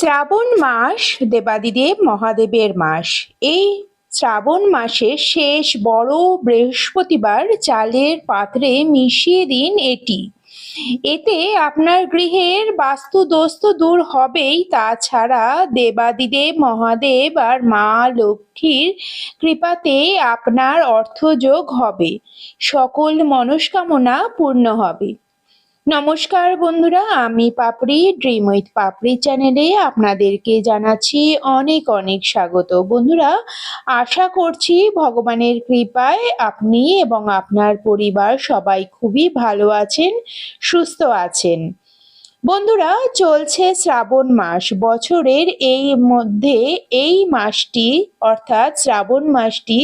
শ্রাবণ মাস দেবাদিদেব মহাদেবের মাস। এই শ্রাবণ মাসের শেষ বড় বৃহস্পতিবার চালের পাত্রে মিশিয়ে দিন এটি। এতে আপনার গৃহের বাস্তু দোষ তো দূর হবেই। তাছাড়া দেবাদিদেব মহাদেব আর মা লক্ষ্মীর কৃপাতে আপনার অর্থযোগ হবে। সকল মনস্কামনা পূর্ণ হবে। নমস্কার বন্ধুরা, আমি পাপড়ি ড্রিম উইথ পাপড়ি চ্যানেলে আপনাদেরকে জানাচ্ছি অনেক অনেক স্বাগত। বন্ধুরা, আশা করছি ভগবানের কৃপায় আপনি এবং আপনার পরিবার সবাই খুবই ভালো আছেন, সুস্থ আছেন। বন্ধুরা, চলছে শ্রাবণ মাস। বছরের এই মধ্যে এই মাসটি, অর্থাৎ শ্রাবণ মাসটি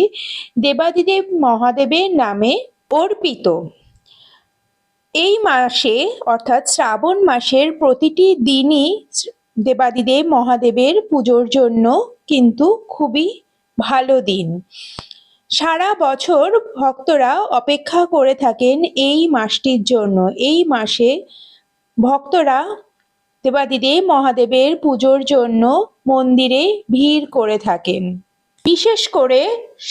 দেবাদিদেব মহাদেবের নামে অর্পিত। এই মাসে, অর্থাৎ শ্রাবণ মাসের প্রতিটি দিনই দেবাদিদেব মহাদেবের পুজোর জন্য কিন্তু খুবই ভালো দিন। সারা বছর ভক্তরা অপেক্ষা করে থাকেন এই মাসটির জন্য। এই মাসে ভক্তরা দেবাদিদেব মহাদেবের পুজোর জন্য মন্দিরে ভিড় করে থাকেন। বিশেষ করে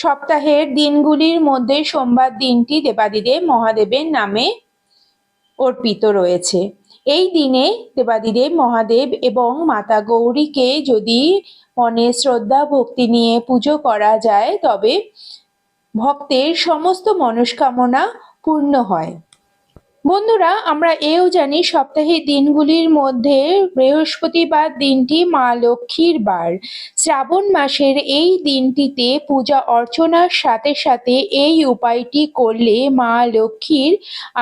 সপ্তাহের দিনগুলির মধ্যে সোমবার দিনটি দেবাদিদেব মহাদেবের নামে অর্পিত রয়েছে। এই দিনে দেবাদিদেব, মহাদেব এবং মাতা গৌরীকে যদি মনে শ্রদ্ধা, ভক্তি নিয়ে পুজো করা যায়, তবে ভক্তের সমস্ত মনস্কামনা পূর্ণ হয়। বন্ধুরা, আমরা এও জানি সপ্তাহের দিনগুলির মধ্যে বৃহস্পতিবার দিনটি মা লক্ষ্মীর বার। শ্রাবণ মাসের এই দিনটিতে পূজা অর্চনার সাথে সাথে এই উপায়টি করলে মা লক্ষ্মীর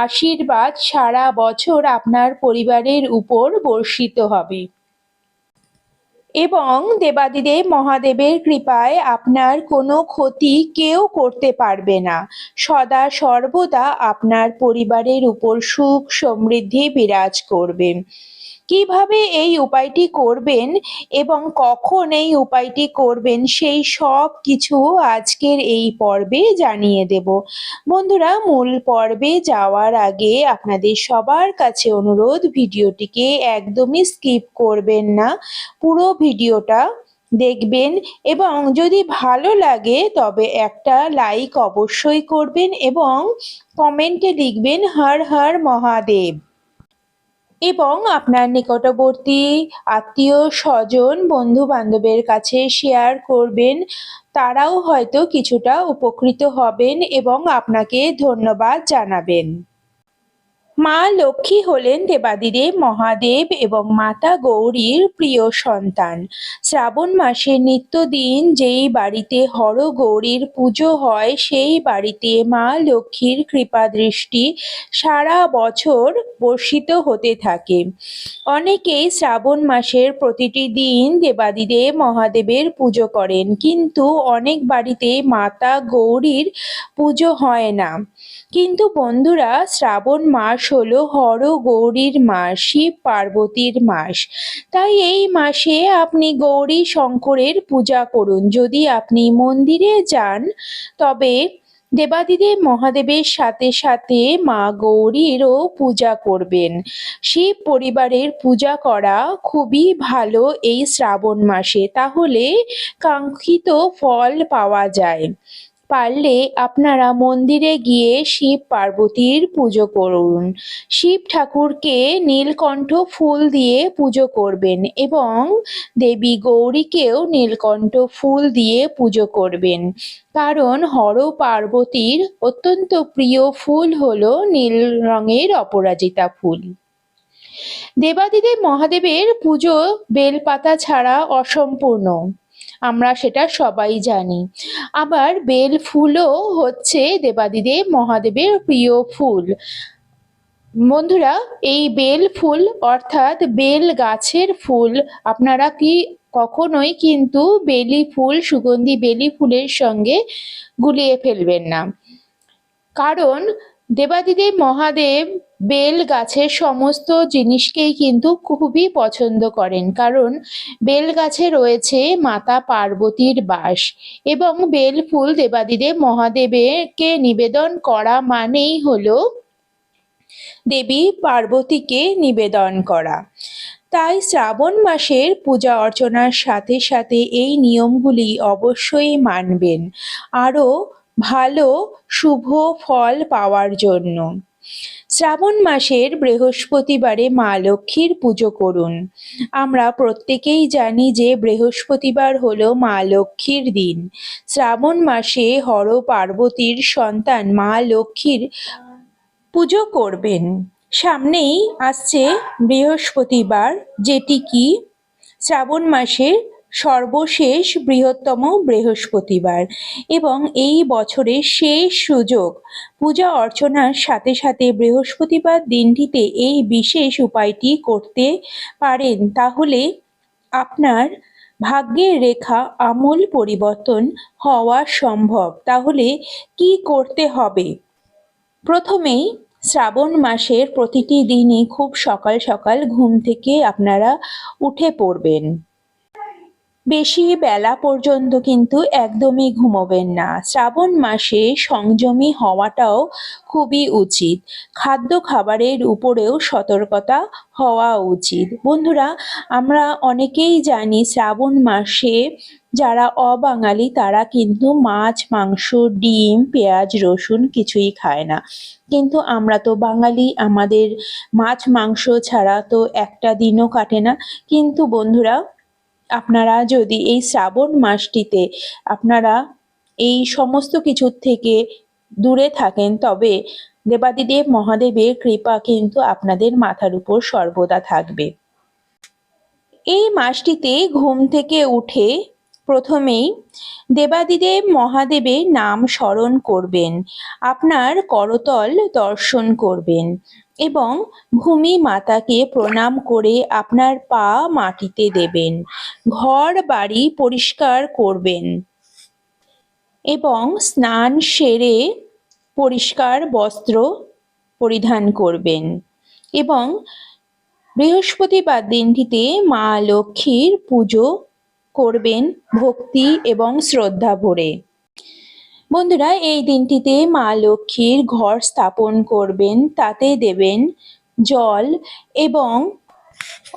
আশীর্বাদ সারা বছর আপনার পরিবারের উপর বর্ষিত হবে। এবং দেবাদিদেব মহাদেবের কৃপায় আপনার কোনো ক্ষতি কেউ করতে পারবে না। সদা সর্বদা আপনার পরিবারের উপর সুখ সমৃদ্ধি বিরাজ করবে। কীভাবে এই উপায়টি করবেন এবং কখন এই উপায়টি করবেন, সেই সব কিছু আজকের এই পর্বে জানিয়ে দেব। বন্ধুরা, মূল পর্বে যাওয়ার আগে আপনাদের সবার কাছে অনুরোধ, ভিডিওটিকে একদমই স্কিপ করবেন না। পুরো ভিডিওটা দেখবেন এবং যদি ভালো লাগে, তবে একটা লাইক অবশ্যই করবেন এবং কমেন্টে লিখবেন, হর হর মহাদেব। এবং আপনার নিকটবর্তী আত্মীয়, স্বজন বন্ধু বান্ধবের কাছে শেয়ার করবেন। তারাও হয়তো কিছুটা উপকৃত হবেন এবং আপনাকে ধন্যবাদ জানাবেন। মা লক্ষ্মী হলেন দেবাদিদেব, মহাদেব এবং মাতা গৌরীর প্রিয় সন্তান। শ্রাবণ মাসে নিত্যদিন যেই বাড়িতে হর গৌরীর পুজো হয়, সেই বাড়িতে মা লক্ষ্মীর কৃপা দৃষ্টি সারা বছর বর্ষিত হতে থাকে। অনেকেই শ্রাবণ মাসের প্রতিটি দিন দেবাদিদেব, মহাদেবের পুজো করেন, কিন্তু অনেক বাড়িতে মাতা গৌরীর পুজো হয় না। কিন্তু বন্ধুরা, শ্রাবণ মাস হলো হর গৌরীর মাস, শিব পার্বতীর মাস। তাই এই মাসে আপনি গৌরী শঙ্করের পূজা করুন। যদি আপনি মন্দিরে যান, তবে দেবাদিদেব মহাদেবের সাথে সাথে মা গৌরীরও পূজা করবেন। শিব পরিবারের পূজা করা খুবই ভালো এই শ্রাবণ মাসে। তাহলে কাঙ্ক্ষিত ফল পাওয়া যায়। পারলে আপনারা মন্দিরে গিয়ে শিব পার্বতীর পুজো করুন। শিব ঠাকুরকে নীলকণ্ঠ ফুল দিয়ে পুজো করবেন এবং দেবী গৌরীকেও নীলকণ্ঠ ফুল দিয়ে পুজো করবেন। কারণ হর পার্বতীর অত্যন্ত প্রিয় ফুল হলো নীল রঙের অপরাজিতা ফুল। দেবাদিদেব মহাদেবের পুজো বেলপাতা ছাড়া অসম্পূর্ণ। আমরা সেটা সবাই জানি। আবার বেল ফুলও হচ্ছে দেবাদিদেব মহাদেবের প্রিয় ফুল। বন্ধুরা, এই বেল ফুল অর্থাৎ বেল গাছের ফুল, আপনারা কি কখনোই কিন্তু বেলি ফুল, সুগন্ধি বেলি ফুলের সঙ্গে গুলিয়ে ফেলবেন না। কারণ দেবাদিদেব মহাদেব বেল গাছের সমস্ত জিনিসকেই কিন্তু খুবই পছন্দ করেন। কারণ বেল গাছে রয়েছে মাতা পার্বতীর বাস এবং বেল ফুল দেবাদিদেব মহাদেবকে নিবেদন করা মানেই হলো দেবী পার্বতীকে নিবেদন করা। তাই শ্রাবণ মাসের পূজা অর্চনার সাথে সাথে এই নিয়মগুলি অবশ্যই মানবেন। আরও ভালো, শুভ ফল পাওয়ার জন্য। শ্রাবণ মাসের বৃহস্পতিবারে মা লক্ষ্মীর পুজো করুন। আমরা প্রত্যেকেই জানি যে বৃহস্পতিবার হলো মা লক্ষ্মীর দিন। শ্রাবণ মাসে হর পার্বতীর সন্তান মা লক্ষ্মীর পুজো করবেন। সামনেই আসছে বৃহস্পতিবার, যেটি কি? শ্রাবণ মাসের সর্বশেষ বৃহত্তম বৃহস্পতিবার এবং এই বছরের শেষ সুযোগ। পূজা অর্চনার সাথে সাথে বৃহস্পতিবার দিনটিতে এই বিশেষ উপায়টি করতে পারেন। তাহলে আপনার ভাগ্যের রেখা আমূল পরিবর্তন হওয়া সম্ভব। তাহলে কি করতে হবে? প্রথমেই শ্রাবণ মাসের প্রতিটি দিনই খুব সকাল সকাল ঘুম থেকে আপনারা উঠে পড়বেন। বেশি বেলা পর্যন্ত কিন্তু একদমই ঘুমোবেন না। শ্রাবণ মাসে সংযমী হওয়াটাও খুবই উচিত। খাদ্য খাবারের উপরেও সতর্কতা হওয়া উচিত। বন্ধুরা, আমরা অনেকেই জানি শ্রাবণ মাসে যারা অবাঙালি তারা কিন্তু মাছ, মাংস, ডিম, পেঁয়াজ, রসুন কিছুই খায় না। কিন্তু আমরা তো বাঙালি, আমাদের মাছ, মাংস ছাড়া তো একটা দিনও কাটে না। কিন্তু বন্ধুরা আপনারা যদি এই শ্রাবণ মাসটিতে আপনারা এই সমস্ত কিছুর থেকে দূরে থাকেন, তবে দেবাদিদেব মহাদেবের কৃপা কিন্তু আপনাদের মাথার উপর সর্বদা থাকবে। এই মাসটিতে ঘুম থেকে উঠে প্রথমেই দেবাদিদেব মহাদেবের নাম স্মরণ করবেন, আপনার করতল দর্শন করবেন। এবং ভূমি মাতাকে প্রণাম করে আপনার পা মাটিতে দেবেন, ঘর বাড়ি পরিষ্কার করবেন এবং স্নান সেরে পরিষ্কার বস্ত্র পরিধান করবেন এবং বৃহস্পতিবার দিনটিতে মা লক্ষ্মীর পুজো করবেন ভক্তি এবং শ্রদ্ধা ভরে। বন্ধুরা, এই দিনটিতে মা লক্ষ্মীর ঘর স্থাপন করবেন, তাতে দেবেন জল এবং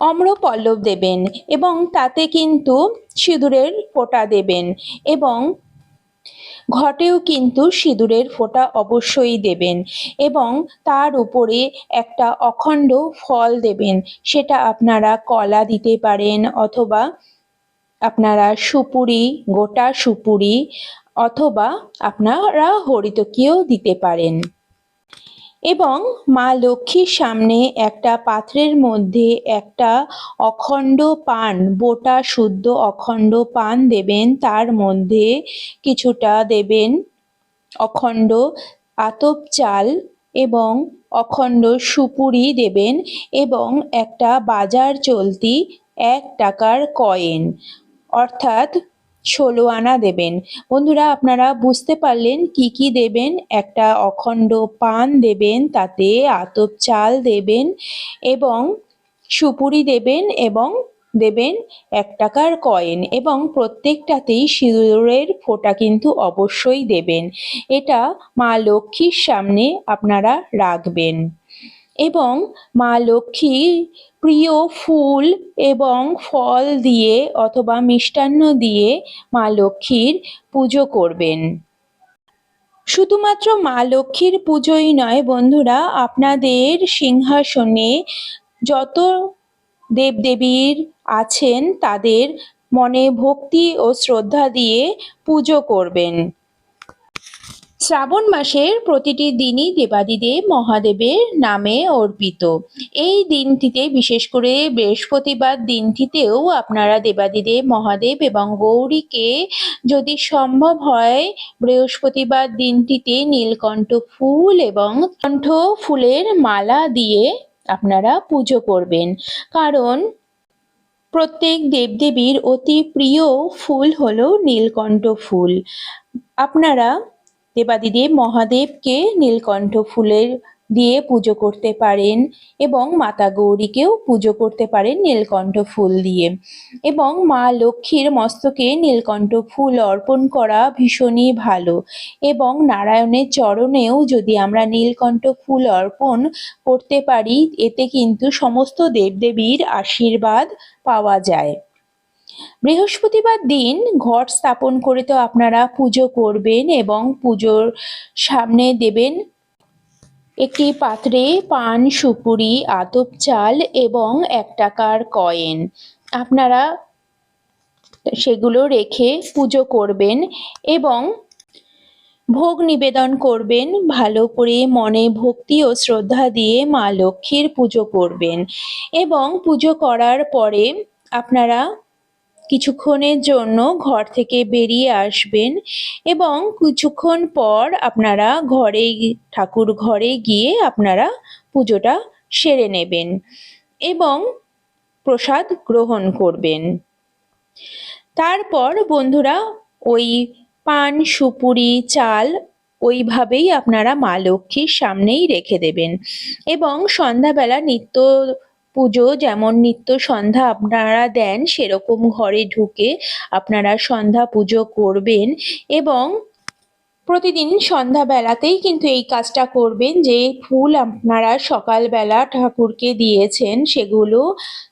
অম্রপল্লব দেবেন এবং তাতে কিন্তু সিঁদুরের ফোঁটা দেবেন এবং ঘটেও কিন্তু সিঁদুরের ফোঁটা অবশ্যই দেবেন এবং তার উপরে একটা অখণ্ড ফল দেবেন, সেটা আপনারা কলা দিতে পারেন অথবা আপনারা সুপুরি, গোটা সুপুরি অথবা আপনারা হরিতকিও দিতে পারেন। এবং মা লক্ষ্মীর সামনে একটা পাত্রের মধ্যে একটা অখণ্ড পান, বোটা শুদ্ধ অখণ্ড পান দেবেন। তার মধ্যে কিছুটা দেবেন অখণ্ড আতপ চাল এবং অখণ্ড সুপুরি দেবেন এবং একটা বাজার চলতি এক টাকার কয়েন। অর্থাৎ ষোলো আনা দেবেন। বন্ধুরা, আপনারা বুঝতে পারলেন কি কি দেবেন? একটা অখণ্ড পান দেবেন, তাতে আতপ চাল দেবেন এবং সুপুরি দেবেন এবং দেবেন এক টাকার কয়েন এবং প্রত্যেকটাতেই সিঁদুরের ফোঁটা কিন্তু অবশ্যই দেবেন। এটা মা লক্ষ্মীর সামনে আপনারা রাখবেন। এবং মা লক্ষ্মী প্রিয় ফুল এবং ফল দিয়ে অথবা মিষ্টান্ন দিয়ে মা লক্ষ্মীর পুজো করবেন। শুধুমাত্র মা লক্ষ্মীর পুজোই নয় বন্ধুরা, আপনাদের সিংহাসনে যত দেবদেবীর আছেন তাদের মনে ভক্তি ও শ্রদ্ধা দিয়ে পুজো করবেন। শ্রাবণ মাসের প্রতিটি দিনই দেবাদিদেব মহাদেবের নামে অর্পিত। এই দিনটিতে, বিশেষ করে বৃহস্পতিবার দিনটিতেও আপনারা দেবাদিদেব মহাদেব এবং গৌরীকে যদি সম্ভব হয়, বৃহস্পতিবার দিনটিতে নীলকণ্ঠ ফুল এবং কণ্ঠ ফুলের মালা দিয়ে আপনারা পুজো করবেন। কারণ প্রত্যেক দেবদেবীর অতি প্রিয় ফুল হলো নীলকণ্ঠ ফুল। আপনারা দেবাদিদেব মহাদেবকে নীলকণ্ঠ ফুলের দিয়ে পুজো করতে পারেন এবং মাতা গৌরীকেও পুজো করতে পারেন নীলকণ্ঠ ফুল দিয়ে। এবং মা লক্ষ্মীর মস্তকে নীলকণ্ঠ ফুল অর্পণ করা ভীষণই ভালো। এবং নারায়ণের চরণেও যদি আমরা নীলকণ্ঠ ফুল অর্পণ করতে পারি, এতে কিন্তু সমস্ত দেবদেবীর আশীর্বাদ পাওয়া যায়। বৃহস্পতিবার দিন ঘট স্থাপন করে তো আপনারা পুজো করবেন এবং পুজোর সামনে দেবেন একটি পাত্রে পান, সুপুরি, আতপ চাল এবং এক টাকার কয়েন। আপনারা সেগুলো রেখে পুজো করবেন এবং ভোগ নিবেদন করবেন, ভালো করে মনে ভক্তি ও শ্রদ্ধা দিয়ে মা লক্ষ্মীর পুজো করবেন। এবং পুজো করার পরে আপনারা কিছুক্ষণের জন্য ঘর থেকে বেরিয়ে আসবেন এবং কিছুক্ষণ পর আপনারা ঘরে ঠাকুর ঘরে গিয়ে আপনারা পুজোটা সেরে নেবেন এবং প্রসাদ গ্রহণ করবেন। তারপর বন্ধুরা ওই পান, সুপুরি, চাল ওইভাবেই আপনারা মা লক্ষ্মীর সামনেই রেখে দেবেন এবং সন্ধ্যাবেলা নিত্য পুজো, যেমন নিত্য সন্ধ্যা আপনারা দেন, সেরকম ঘরে ঢুকে আপনারা সন্ধ্যা পুজো করবেন এবং প্রতিদিন সন্ধ্যাবেলাতেই কিন্তু এই কাজটা করবেন যে ফুল আপনারা সকালবেলা ঠাকুরকে দিয়েছেন সেগুলো।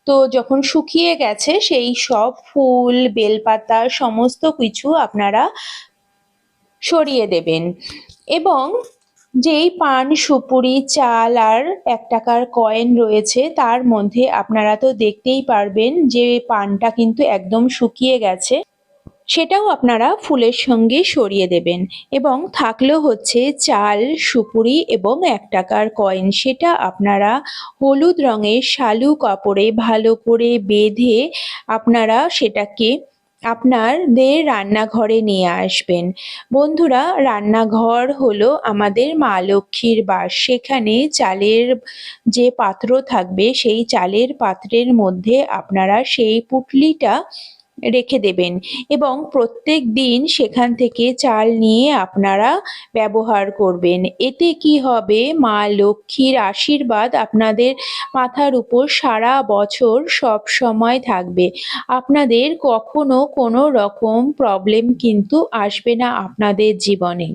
তো যখন শুকিয়ে গেছে সেই সব ফুল, বেলপাতা সমস্ত কিছু আপনারা সরিয়ে দেবেন। এবং যেই পান, সুপুরি, চাল আর এক টাকার কয়েন রয়েছে, তার মধ্যে আপনারা তো দেখতেই পারবেন যে পানটা কিন্তু একদম শুকিয়ে গেছে। সেটাও আপনারা ফুলের সঙ্গে সরিয়ে দেবেন এবং থাকল হচ্ছে চাল, সুপুরি এবং এক টাকার কয়েন সেটা আপনারা হলুদ রঙের শালু কাপড়ে ভালো করে বেঁধে আপনারা সেটাকে আপনাদের রান্নাঘরে নিয়ে আসবেন। বন্ধুরা, রান্নাঘর হলো আমাদের মা লক্ষ্মীর বাস। সেখানে চালের যে পাত্র থাকবে, সেই চালের পাত্রের মধ্যে আপনারা সেই পুটলিটা রেখে দেবেন। এবং প্রত্যেক দিন সেখান থেকে চাল নিয়ে আপনারা ব্যবহার করবেন। এতে কি হবে? মা লক্ষ্মীর আশীর্বাদ আপনাদের মাথার উপর সারা বছর সব সময় থাকবে। আপনাদের কখনো কোনো রকম প্রবলেম কিন্তু আসবে না আপনাদের জীবনে।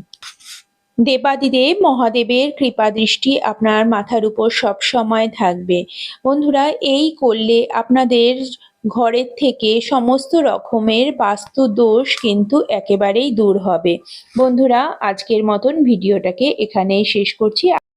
দেবাদিদেব মহাদেবের কৃপা দৃষ্টি আপনার মাথার উপর সব সময় থাকবে। বন্ধুরা, এই করলে আপনাদের ঘরের থেকে সমস্ত রকমের বাস্তু দোষ কিন্তু একেবারেই দূর হবে। বন্ধুরা, আজকের মতন ভিডিওটাকে এখানেই শেষ করছি।